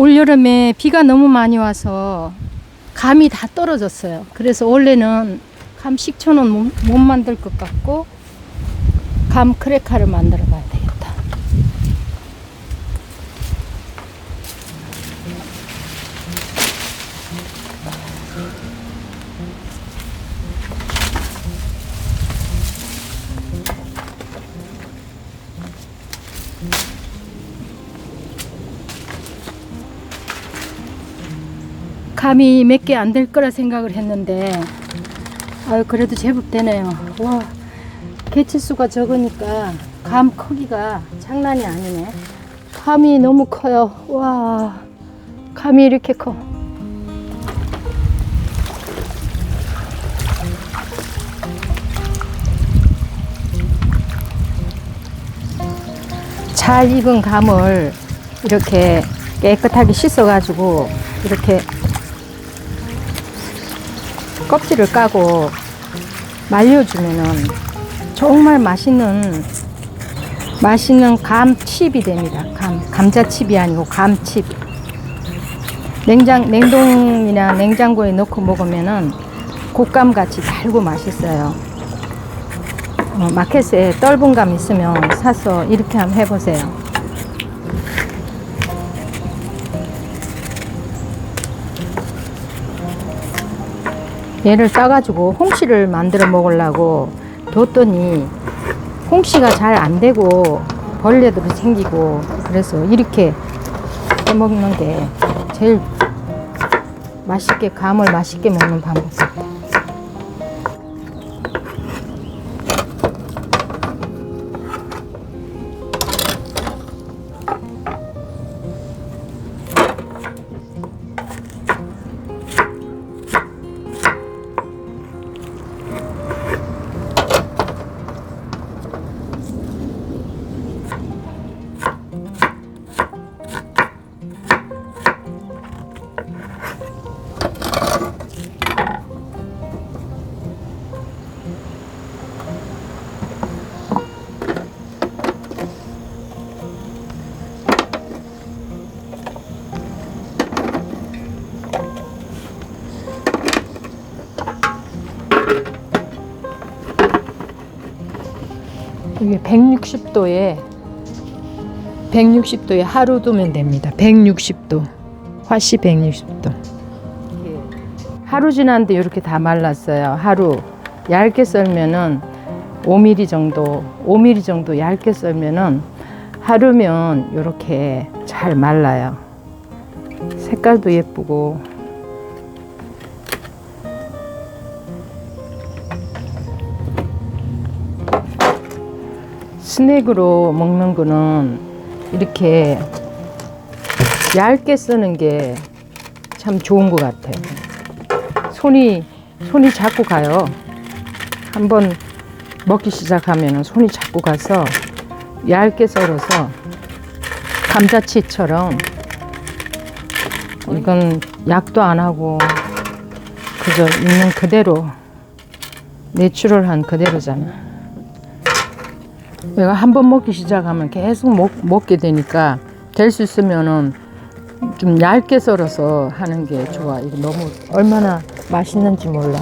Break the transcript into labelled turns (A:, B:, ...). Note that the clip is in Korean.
A: 올여름에 비가 너무 많이 와서 감이 다 떨어졌어요. 그래서 원래는 감 식초는 못, 못 만들 것 같고 감 크레카를 만들어 봐야 되겠 감이 몇 개 안 될 거라 생각을 했는데 아유 그래도 제법 되네요. 와 개체수가 적으니까 감 크기가 장난이 아니네. 감이 너무 커요. 와 감이 이렇게 커. 잘 익은 감을 이렇게 깨끗하게 씻어가지고 이렇게 껍질을 까고 말려주면은 정말 맛있는 맛있는 감칩이 됩니다. 감 감자칩이 아니고 감칩. 냉장 냉동이나 냉장고에 넣고 먹으면은 곶감 같이 달고 맛있어요. 어, 마켓에 떫은 감 있으면 사서 이렇게 한번 해보세요. 얘를 따가지고 홍시를 만들어 먹으려고 뒀더니 홍시가 잘 안 되고 벌레도 생기고 그래서 이렇게 해 먹는 게 제일 맛있게 감을 맛있게 먹는 방법 같아요. 이게 160도에 160도에 하루 두면 됩니다. 160도. 화씨 160도. 하루 지났는데 이렇게 다 말랐어요. 하루 얇게 썰면은 5mm 정도, 5mm 정도 얇게 썰면은 하루면 이렇게 잘 말라요. 색깔도 예쁘고 스낵으로 먹는 거는 이렇게 얇게 쓰는 게 참 좋은 것 같아요. 손이 손이 자꾸 가요. 한번 먹기 시작하면 손이 자꾸 가서 얇게 썰어서 감자치처럼 이건 약도 안 하고 그저 있는 그대로 내추럴한 그대로잖아. 내가 한 번 먹기 시작하면 계속 먹, 먹게 되니까 될 수 있으면은 좀 얇게 썰어서 하는 게 좋아. 이거 너무 얼마나 맛있는지 몰라.